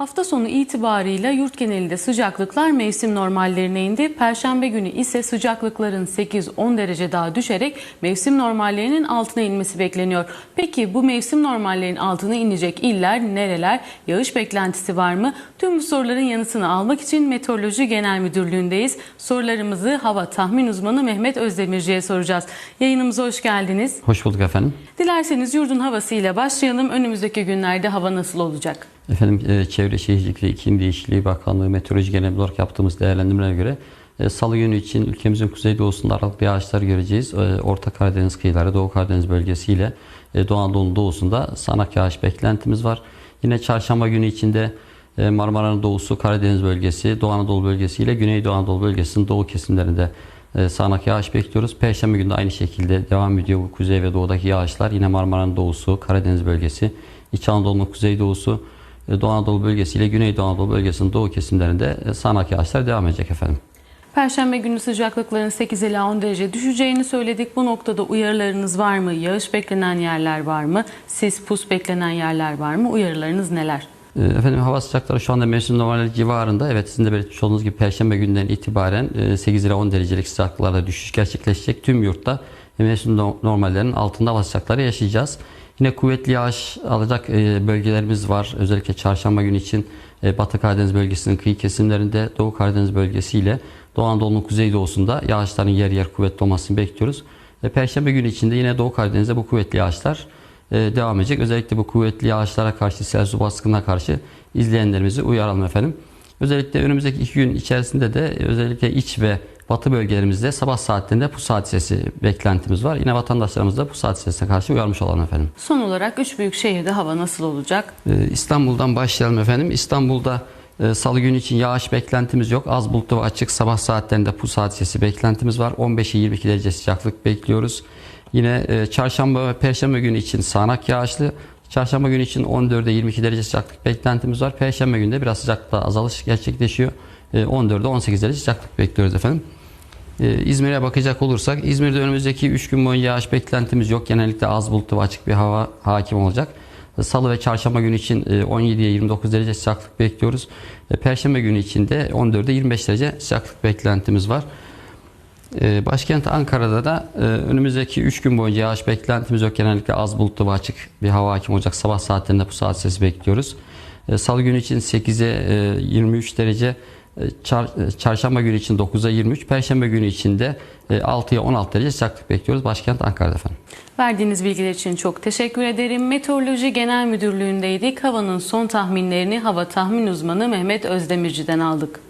Hafta sonu itibarıyla yurt genelinde sıcaklıklar mevsim normallerine indi. Perşembe günü ise sıcaklıkların 8-10 derece daha düşerek mevsim normallerinin altına inmesi bekleniyor. Peki bu mevsim normallerinin altına inecek iller nereler? Yağış beklentisi var mı? Tüm bu soruların yanıtını almak için Meteoroloji Genel Müdürlüğü'ndeyiz. Sorularımızı hava tahmin uzmanı Mehmet Özdemirci'ye soracağız. Yayınımıza hoş geldiniz. Hoş bulduk efendim. Dilerseniz yurdun havasıyla başlayalım. Önümüzdeki günlerde hava nasıl olacak? Efendim e, Çevre Şehircilik ve İklim Değişikliği Bakanlığı Meteoroloji Genel olarak yaptığımız değerlendirmelere göre e, Salı günü için ülkemizin kuzeydoğusunda aralıklı yağışlar göreceğiz. E, Orta Karadeniz kıyıları, Doğu Karadeniz bölgesiyle e, Doğu Anadolu doğusunda sanak yağış beklentimiz var. Yine çarşamba günü içinde Marmara'nın doğusu, Karadeniz bölgesi, Doğu Anadolu bölgesi ile Güneydoğu Anadolu bölgesinin doğu kesimlerinde sağanak yağış bekliyoruz. Perşembe günü de aynı şekilde devam ediyor bu kuzey ve doğudaki yağışlar. Yine Marmara'nın doğusu, Karadeniz bölgesi, İç Anadolu'nun kuzeydoğusu, Doğu Anadolu bölgesi ile Güneydoğu Anadolu bölgesinin doğu kesimlerinde e, sağanak yağışlar devam edecek efendim. Perşembe günü sıcaklıkların 8 ila 10 derece düşeceğini söyledik. Bu noktada uyarılarınız var mı? Yağış beklenen yerler var mı? Sis, pus beklenen yerler var mı? Uyarılarınız neler? E, Efendim hava sıcaklıkları şu anda mevsim normalleri civarında. Evet sizin de belirtmiş olduğunuz gibi Perşembe günden itibaren e, 8 ila 10 derecelik sıcaklıklarda düşüş gerçekleşecek. Tüm yurtta e, mevsim no- normallerinin altında hava sıcaklıkları yaşayacağız. Yine kuvvetli yağış alacak e, bölgelerimiz var. Özellikle çarşamba günü için e, Batı Karadeniz bölgesinin kıyı kesimlerinde, Doğu Karadeniz bölgesiyle Doğu Anadolu'nun kuzeydoğusunda yağışların yer yer kuvvetli olmasını bekliyoruz. E, Perşembe günü içinde yine Doğu Karadeniz'de bu kuvvetli yağışlar devam edecek. Özellikle bu kuvvetli yağışlara karşı, sel su baskınına karşı izleyenlerimizi uyaralım efendim. Özellikle önümüzdeki iki gün içerisinde de özellikle iç ve batı bölgelerimizde sabah saatlerinde pus hadisesi beklentimiz var. Yine vatandaşlarımız da pus hadisesine karşı uyarmış olalım efendim. Son olarak üç büyük şehirde hava nasıl olacak? Ee, İstanbul'dan başlayalım efendim. İstanbul'da e, salı günü için yağış beklentimiz yok. Az bulutlu ve açık sabah saatlerinde pus hadisesi beklentimiz var. 15'e 22 derece sıcaklık bekliyoruz. Yine e, çarşamba ve perşembe günü için sağanak yağışlı. Çarşamba günü için 14'e 22 derece sıcaklık beklentimiz var. Perşembe günü de biraz sıcaklıkta azalış gerçekleşiyor. E, 14'e 18 derece sıcaklık bekliyoruz efendim. Ee, İzmir'e bakacak olursak İzmir'de önümüzdeki 3 gün boyunca yağış beklentimiz yok. Genellikle az bulutlu ve açık bir hava hakim olacak. Salı ve çarşamba günü için e, 17'ye 29 derece sıcaklık bekliyoruz. E, Perşembe günü için de 14'e 25 derece sıcaklık beklentimiz var. E, Başkent Ankara'da da e, önümüzdeki 3 gün boyunca yağış beklentimiz yok. Genellikle az bulutlu ve açık bir hava hakim olacak. Sabah saatlerinde bu saat sesi bekliyoruz. E, Salı günü için 8'e e, 23 derece, e, çar- e, çarşamba günü için 9'a 23, perşembe günü için de e, 6'ya 16 derece sıcaklık bekliyoruz. Başkent Ankara'da efendim. Verdiğiniz bilgiler için çok teşekkür ederim. Meteoroloji Genel Müdürlüğü'ndeydik. Havanın son tahminlerini hava tahmin uzmanı Mehmet Özdemirci'den aldık.